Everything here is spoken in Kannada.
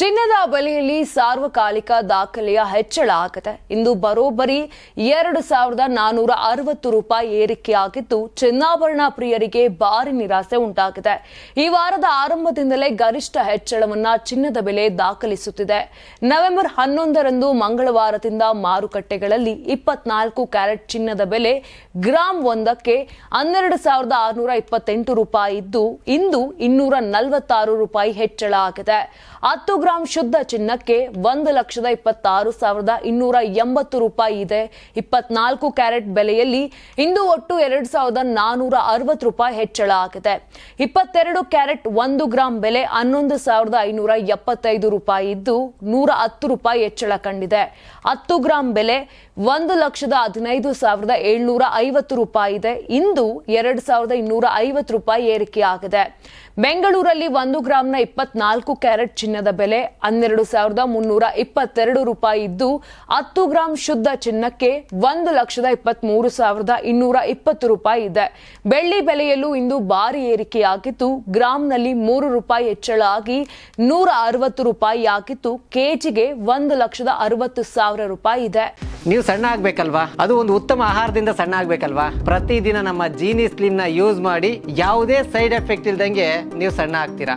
ಚಿನ್ನದ ಬೆಲೆಯಲ್ಲಿ ಸಾರ್ವಕಾಲಿಕ ದಾಖಲೆಯ ಹೆಚ್ಚಳ ಆಗಿದೆ ಇಂದು ಬರೋಬ್ಬರಿ ಎರಡು ಸಾವಿರದ ನಾನೂರ ಅರವತ್ತು ರೂಪಾಯಿ ಏರಿಕೆಯಾಗಿದ್ದು, ಚಿನ್ನಾಭರಣ ಪ್ರಿಯರಿಗೆ ಭಾರಿ ನಿರಾಸೆ ಉಂಟಾಗಿದೆ. ಈ ವಾರದ ಆರಂಭದಿಂದಲೇ ಗರಿಷ್ಠ ಹೆಚ್ಚಳವನ್ನ ಚಿನ್ನದ ಬೆಲೆ ದಾಖಲಿಸುತ್ತಿದೆ. ನವೆಂಬರ್ ಹನ್ನೊಂದರಂದು ಮಂಗಳವಾರದಿಂದ ಮಾರುಕಟ್ಟೆಗಳಲ್ಲಿ ಇಪ್ಪತ್ನಾಲ್ಕು ಕ್ಯಾರೆಟ್ ಚಿನ್ನದ ಬೆಲೆ ಗ್ರಾಂ ಒಂದಕ್ಕೆ ಹನ್ನೆರಡು ಸಾವಿರದ ಆರುನೂರ ಇಪ್ಪತ್ತೆಂಟು ರೂಪಾಯಿ ಇದ್ದು, ಇಂದು ಇನ್ನೂರ ನಲವತ್ತಾರು ರೂಪಾಯಿ ಹೆಚ್ಚಳ ಆಗಿದೆ. ಹತ್ತು ಗ್ರಾಂ ಶುದ್ಧ ಚಿನ್ನಕ್ಕೆ ಒಂದು ಲಕ್ಷದ ಇಪ್ಪತ್ತಾರು ಸಾವಿರದ ಇನ್ನೂರ ಎಂಬತ್ತು ರೂಪಾಯಿ ಇದೆ. ಇಪ್ಪತ್ನಾಲ್ಕು ಕ್ಯಾರೆಟ್ ಬೆಲೆಯಲ್ಲಿ ಇಂದು ಒಟ್ಟು ಎರಡು ಸಾವಿರದ ನಾನೂರ ಅರವತ್ತು ರೂಪಾಯಿ ಹೆಚ್ಚಳ ಆಗಿದೆ. ಇಪ್ಪತ್ತೆರಡು ಕ್ಯಾರೆಟ್ ಒಂದು ಗ್ರಾಂ ಬೆಲೆ ಹನ್ನೊಂದು ಸಾವಿರದ ಐನೂರ ಎಪ್ಪತ್ತೈದು ರೂಪಾಯಿ ಇದ್ದು ನೂರ ಹತ್ತು ರೂಪಾಯಿ ಹೆಚ್ಚಳ ಕಂಡಿದೆ. ಹತ್ತು ಗ್ರಾಂ ಬೆಲೆ ಒಂದು ಲಕ್ಷದ ಹದಿನೈದು ಸಾವಿರದ ಏಳ್ನೂರ ಐವತ್ತು ರೂಪಾಯಿ ಇದೆ. ಇಂದು ಎರಡು ಸಾವಿರದ ಇನ್ನೂರ ಐವತ್ತು ರೂಪಾಯಿ ಏರಿಕೆಯಾಗಿದೆ. ಬೆಂಗಳೂರಲ್ಲಿ ಒಂದು ಗ್ರಾಂನ ಇಪ್ಪತ್ನಾಲ್ಕು ಕ್ಯಾರೆಟ್ ಚಿನ್ನದ ಬೆಲೆ ಹನ್ನೆರಡು ಸಾವಿರದ ಮುನ್ನೂರ ಇಪ್ಪತ್ತೆರಡು ರೂಪಾಯಿ ಇದ್ದು, ಹತ್ತು ಗ್ರಾಂ ಶುದ್ಧ ಚಿನ್ನಕ್ಕೆ ಒಂದು ಲಕ್ಷದ ಇಪ್ಪತ್ಮೂರು ಸಾವಿರದ ಇನ್ನೂರ ಇಪ್ಪತ್ತು ರೂಪಾಯಿ ಇದೆ. ಬೆಳ್ಳಿ ಬೆಲೆಯಲ್ಲೂ ಇಂದು ಭಾರಿ ಏರಿಕೆಯಾಗಿದ್ದು, ಗ್ರಾಂನಲ್ಲಿ ಮೂರು ರೂಪಾಯಿ ಹೆಚ್ಚಳ ಆಗಿ ನೂರ ಅರವತ್ತು ರೂಪಾಯಿ ಆಗಿತ್ತು ಕೆಜಿಗೆ ಒಂದು ಲಕ್ಷದ ಅರವತ್ತು ಸಾವಿರ ರೂಪಾಯಿ ಇದೆ. ನೀವು ಸಣ್ಣ ಆಗ್ಬೇಕಲ್ವಾ? ಅದು ಒಂದು ಉತ್ತಮ ಆಹಾರದಿಂದ ಸಣ್ಣ ಆಗ್ಬೇಕಲ್ವಾ? ಪ್ರತಿದಿನ ನಮ್ಮ ಜೀನಿ ಸ್ಲಿಮ್ನ ಯೂಸ್ ಮಾಡಿ, ಯಾವುದೇ ಸೈಡ್ ಎಫೆಕ್ಟ್ ಇಲ್ದಂಗೆ ನೀವು ಸಣ್ಣ ಆಗ್ತೀರಾ?